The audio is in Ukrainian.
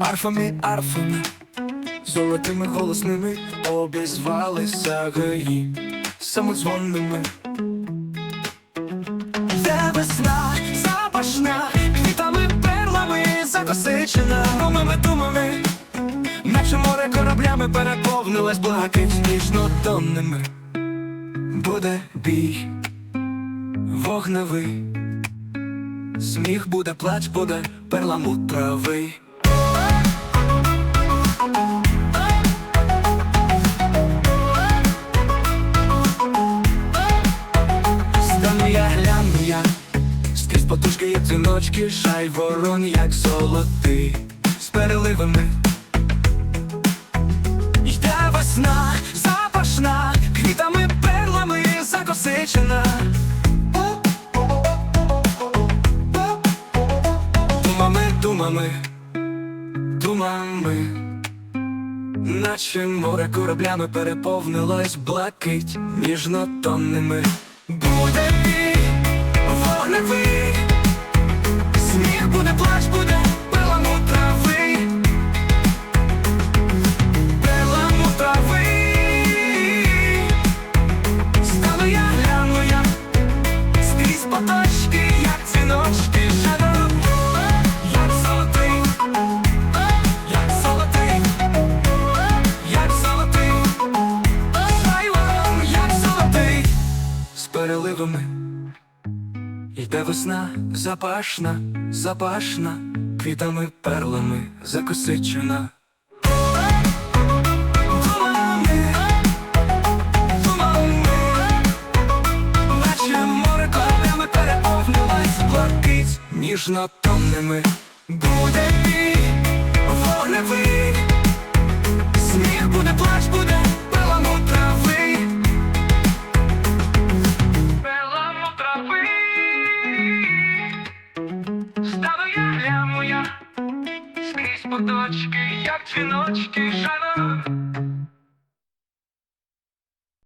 арфами, арфами, золотими голосними обізвалися гаї самодзвонними. Де весна запашна, квітами, перлами закосичена, думами, думами, наче море кораблями переповнилась блакить ніжнотонними. Буде бій, вогневий, сміх буде, плач буде, перламутровий. Стану я, гляну я, скрізь потужки, як дзвіночки, шай ворон, як золотий, з переливами. Йде весна, запашна, квітами, перлами закосичена. Думами, думами, думами, наче море кораблями переповнилось блакить ніжнотонними. Буде переливами Йде весна запашна, запашна Квітами, перлами закосичена. Ніжно думами, поточки, як дзвіночки, жана.